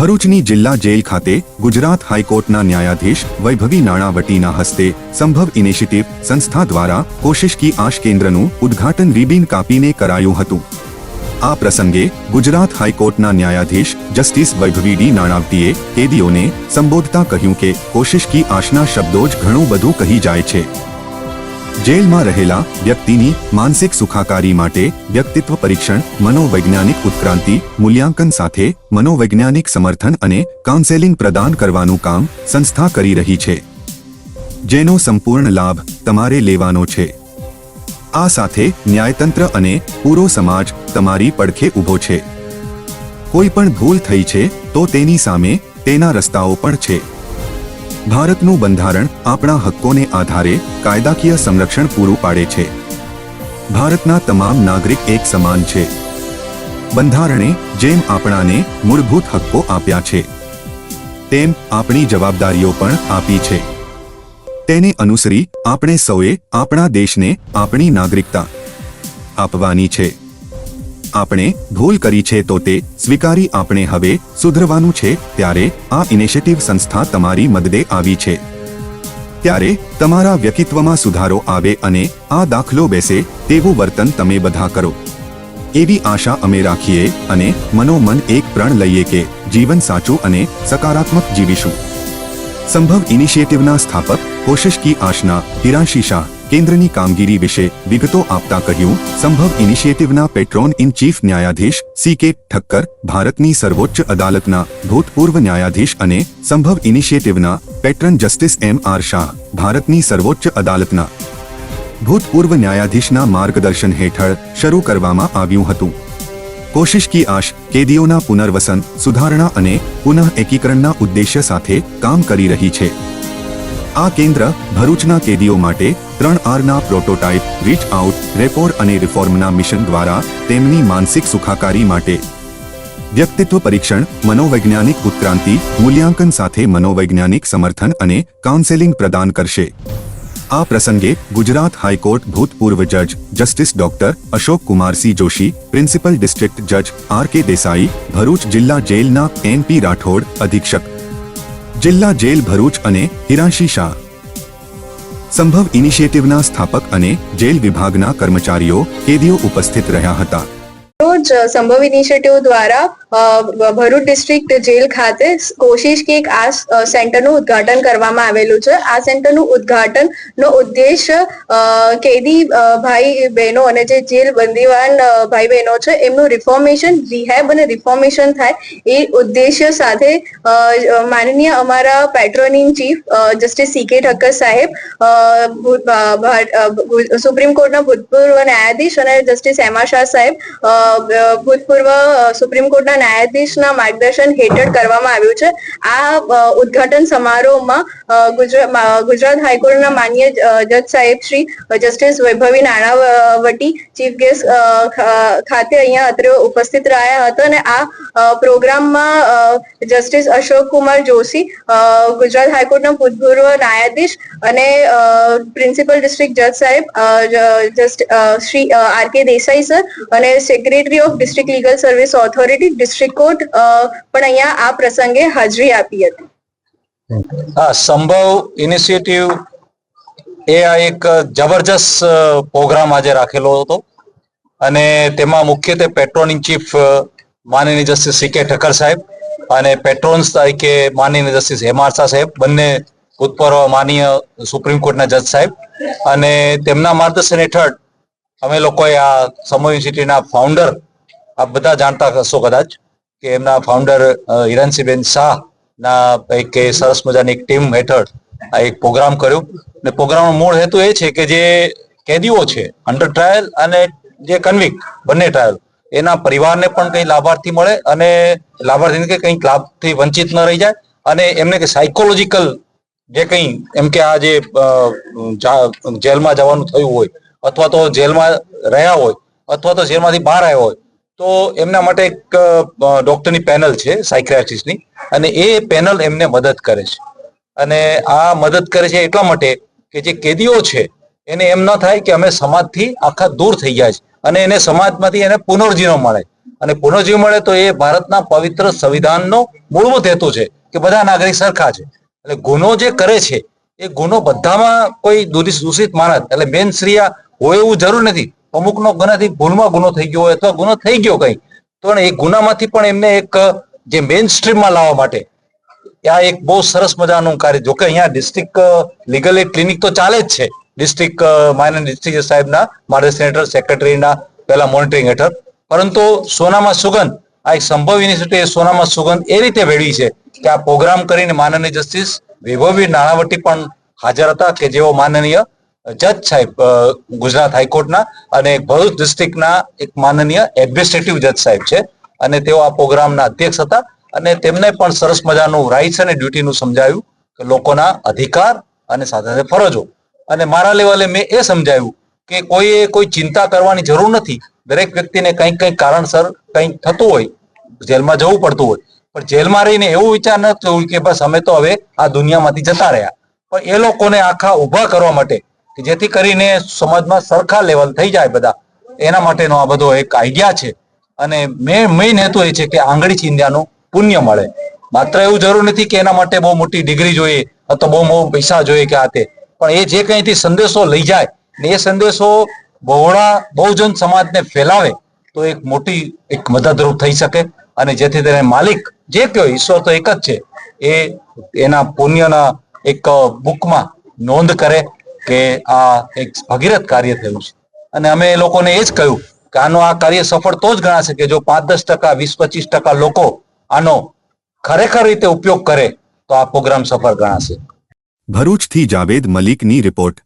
ભરૂચની જિલ્લા જેલ ખાતે ગુજરાત હાઈકોર્ટના ન્યાયાધીશ વૈભવી નાણાવટીના હસ્તે સંભવ ઇનિશિયેટિવ સંસ્થા દ્વારા કોશિશ કી આશ કેન્દ્રનું ઉદ્ઘાટન રિબિન કાપીને કરાયું હતું. આ પ્રસંગે ગુજરાત હાઈકોર્ટના ન્યાયાધીશ જસ્ટિસ વૈભવી ડી નાણાવટીએ કેદીઓને સંબોધતા કહ્યું કે કોશિશ કી આશના શબ્દો જ ઘણું બધું કહી જાય છે. જેલમાં રહેલા વ્યક્તિની માનસિક સુખાકારી માટે વ્યક્તિત્વ પરીક્ષણ, મનોવૈજ્ઞાનિક ઉત્ક્રાંતિ, મૂલ્યાંકન સાથે મનોવૈજ્ઞાનિક સમર્થન અને કાઉન્સેલિંગ પ્રદાન કરવાનું કામ સંસ્થા કરી રહી છે. જેનો સંપૂર્ણ લાભ તમારે લેવાનો છે. આ સાથે ન્યાયતંત્ર અને પૂરો સમાજ તમારી પડખે ઊભો છે. કોઈ પણ ભૂલ થઈ છે તો તેની સામે તેના રસ્તાઓ પણ છે. ભારતનું બંધારણ આપણા હક્કોને આધારે કાયદાકીય સંરક્ષણ પૂરું પાડે છે. ભારતના તમામ નાગરિક એક સમાન છે. બંધારણે જેમ આપણાને મૂળભૂત હક્કો આપ્યા છે, તેમ આપણી જવાબદારીઓ પણ આપી છે. તેને અનુસરી આપણે સૌએ આપણા દેશને આપણી નાગરિકતા આપવાની છે. આપણે ભૂલ કરી છે તો તે સ્વીકારી આપણે હવે સુધરવાનું છે ત્યારે આ ઇનિશિયેટિવ સંસ્થા તમારી મદદે આવી છે. ત્યારે તમારા વ્યક્તિત્વમાં સુધારો આવે અને આ દાખલો બેસે તેવું વર્તન તમે બધા કરો. એવી આશા અમે રાખીએ અને મનોમન એક પ્રણ લઈએ કે જીવન સાચું અને સકારાત્મક જીવીશું. સંભવ ઇનિશિયેટિવના સ્થાપક કોશિશ કી આશના હિરાશી શાહ. કેન્દ્રની કામગીરી વિશે વિગતો આપતા કહ્યું, સંભવ ઇનિશિયેટિવના પેટ્રોન ઇન ચીફ ન્યાયાધીશ સી કે ઠક્કર, ભારતની સર્વોચ્ચ અદાલતના ભૂતપૂર્વ ન્યાયાધીશ અને સંભવ ઇનિશિયેટિવના patron justice M R Shah, ભારતની સર્વોચ્ચ અદાલતના ભૂતપૂર્વ ન્યાયાધીશના માર્ગદર્શન હેઠળ શરૂ કરવામાં આવ્યું હતું. કોશિશ કી આશ, કેદીઓના પુનર્વસન, સુધારણા અને પુનઃ એકીકરણના ઉદ્દેશ્ય સાથે કામ કરી રહી છે. આ કેન્દ્ર ભરૂચના કેદીઓ માટે ત્રણ આરના પ્રોટોટાઇપ રીચ આઉટ રેપોર અને રિફોર્મના મિશન દ્વારા તેમની માનસિક સુખાકારી માટે. વ્યક્તિત્વ પરીક્ષણ, મનોવૈજ્ઞાનિક ઉત્ક્રાંતિ, મૂલ્યાંકન સાથે મનોવૈજ્ઞાનિક સમર્થન અને કાઉન્સેલિંગ પ્રદાન કરશે. આ પ્રસંગે ગુજરાત હાઈકોર્ટ ભૂતપૂર્વ જજ, justice doctor Ashok Kumarsinh Joshi, principal district જજ આર કે દેસાઈ, ભરૂચ જિલ્લા જેલના એનપી રાઠોડ, અધિક્ષક. જિલ્લા જેલ ભરૂચ અને હિરાશી શાહ. સંભવ ઇનિશિયેટિવના સ્થાપક અને જેલ વિભાગના કર્મચારીઓ કેદીઓ ઉપસ્થિત રહ્યા હતા. રોજ સંભવ ઇનિશિયેટિવ દ્વારા ભરૂચ ડિસ્ટ્રિક્ટ જેલ ખાતે કોશિશ કે આ સેન્ટરનું ઉદ્ઘાટન કરવામાં આવેલું છે. આ સેન્ટરનું ઉદ્ઘાટન નો ઉદ્દેશ કેદી ભાઈ, બહેનો અને જે જેલ બંદીવાન ભાઈ, બહેનો છે, એમનું રિફોર્મેશન રિહેબ અને રિફોર્મેશન થાય એ ઉદ્દેશ્ય સાથે માનનીય અમારા patron chief justice C K Thakkar સાહેબ સુપ્રીમ કોર્ટના ભૂતપૂર્વ ન્યાયાધીશ અને જસ્ટિસ એમા શાહ સાહેબ ભૂતપૂર્વ સુપ્રીમ કોર્ટના ન્યાયાધીશના માર્ગદર્શન હેઠળ કરવામાં આવ્યું છે. આ ઉદઘાટન સમારોહમાં ગુજરાત હાઈકોર્ટના માન્ય જજ સાહેબ શ્રી જસ્ટિસ વૈભવી નાણાવટી, ચીફ ગેસ્ટ ખાતે અહીંયા અત્રે ઉપસ્થિત રહ્યા હતા અને આ પ્રોગ્રામમાં જસ્ટિસ અશોક કુમાર જોશી ગુજરાત હાઈકોર્ટના ભૂતપૂર્વ ન્યાયાધીશ અને પ્રિન્સિપલ ડિસ્ટ્રિક્ટ જજ સાહેબ just Shri R K Desai sir અને secretary of district legal service authority, district court પણ અહીંયા આ પ્રસંગે હાજરી આપી હતી. હા સંભવ ઇનિશિયેટિવ એ આ એક જબરજસ્ત પ્રોગ્રામ આજે રાખેલો હતો અને તેમાં મુખ્યત્વે પેટ્રોલિંગ ચીફ માનનીય જસ્ટિસ સી કે ઠક્કર સાહેબ અને પેટ્રોન્સ તરીકે માનનીય જસ્ટિસ હેમાર શાહ સાહેબ, બંને ભૂતપૂર્વ માનીય સુપ્રીમ કોર્ટના જજ સાહેબ. અને તેમના માર્ગદર્શન હેઠળ અમે લોકોએ આ સમો યુનિવર્સિટીના ફાઉન્ડર આપ બધા જાણતા હશો કદાચ, કે એમના ફાઉન્ડર હિરણસિંહબેન શાહ ના એક સરસ મજાની એક ટીમ હેઠળ આ એક પ્રોગ્રામ કર્યો. ને પ્રોગ્રામનો મૂળ હેતુ એ છે કે જે કેદીઓ છે અંડર ટ્રાયલ અને જે કન્વિક બંને ટ્રાયલ એના પરિવારને પણ કંઈ લાભાર્થી મળે અને લાભાર્થી કે કંઈક લાભથી વંચિત ન રહી જાય અને એમને કે સાયકોલોજીકલ જે કંઈ એમ કે આ જે જેલમાં જવાનું થયું હોય અથવા તો જેલમાં રહ્યા હોય અથવા તો જેલમાંથી બહાર આવ્યા હોય, તો એમના માટે એક ડોક્ટરની પેનલ છે સાયક્રિયાટિસ્ટની અને એ પેનલ એમને મદદ કરે છે. અને આ મદદ કરે છે એટલા માટે કે જે કેદીઓ છે એને એમ ન થાય કે અમે સમાજથી આખા દૂર થઈ ગયા છે અને એને સમાજમાંથી એને પુનર્જીવ મળે. અને પુનર્જીવ મળે તો એ ભારતના પવિત્ર સંવિધાનનો મૂળભૂત હેતુ છે કે બધા નાગરિક સરખા છે. એટલે ગુનો જે કરે છે, એ ગુનો બધામાં કોઈ દૂષિત માણસ, એટલે મેન શ્રીયા હોય એવું જરૂર નથી. અમુકનો ગુનાથી ભૂલમાં ગુનો થઈ ગયો હોય અથવા ગુનો થઈ ગયો કઈ, તો એ ગુનામાંથી પણ એમને એક, જે મેઇન સ્ટ્રીમમાં લાવવા માટે, આ એક બહુ સરસ મજાનું કાર્ય, જોકે અહીંયા ડિસ્ટ્રિક્ટ લીગલ એડ ક્લિનિક તો ચાલે જ છે. ડિસ્ટ્રિક્ટ માન્ય ડિસ્ટ્રિક્ટ સાહેબના માર્ગદર્શન સેક્રેટરીના પહેલા મોનિટરિંગ હેઠળ. પરંતુ સોનામાં સુગંધ, આ એક સંભવ યુનિવર્સિટી સોનામાં સુગંધ એ રીતે મેળવી છે કે આ પ્રોગ્રામ કરીને માનનીય જસ્ટિસ વૈભવી નાણાવટી પણ હાજર હતા કે જેઓ માનનીય જજ સાહેબ ગુજરાત હાઈકોર્ટના અને ભરૂચ ડિસ્ટ્રિક્ટના એક માનનીય એડમિનિસ્ટ્રેટિવ જજ સાહેબ છે. અને તેઓ આ પ્રોગ્રામના અધ્યક્ષ હતા અને તેમને પણ સરસ મજાનું રાઇટ્સ અને ડ્યુટીનું સમજાવ્યું કે લોકોના અધિકાર અને સાથે સાથે ફરજો. અને મારા લેવલે મેં એ સમજાવ્યું કે કોઈએ કોઈ ચિંતા કરવાની જરૂર નથી. દરેક વ્યક્તિને કંઈક કંઈક કારણસર કંઈક થતું હોય, જેલમાં જવું પડતું હોય. પણ જેલમાં રહીને એવું વિચાર ન થયું કે બસ અમે તો હવે આ દુનિયામાંથી જતા રહ્યા. પણ એ લોકોને આખા ઊભા કરવા માટે કે જેથી કરીને સમાજમાં સરખા લેવલ થઈ જાય બધા. એના માટેનો આ બધો એક આઈડિયા છે. અને મેં મેઇન હેતુ એ છે કે આંગળી ચીંધ્યાનું પુણ્ય મળે. માત્ર એવું જરૂર નથી કે એના માટે બહુ મોટી ડિગ્રી જોઈએ, અથવા બહુ બહુ પૈસા જોઈએ કે આ તે. પણ એ જે કંઈથી સંદેશો લઈ જાય ને એ સંદેશો બહોળા બહુજન સમાજને ફેલાવે, તો એક મોટી, એક મદદરૂપ થઈ શકે. અને જેથી તેને માલિક જે કયો ઈશ્વર તો એક જ છે, એ એના પુણ્યના એક બુકમાં નોંધ કરે કે આ એક ભગીરથ કાર્ય થયું છે. અને અમે એ લોકોને એ જ કહ્યું કે આનો આ કાર્ય સફળ તો જ ગણાશે કે જો પાંચ દસ ટકા વીસ પચીસ ટકા લોકો આનો ખરેખર રીતે ઉપયોગ કરે, તો આ પ્રોગ્રામ સફળ ગણાશે. ભરૂચથી જાવેદ મલિકની રિપોર્ટ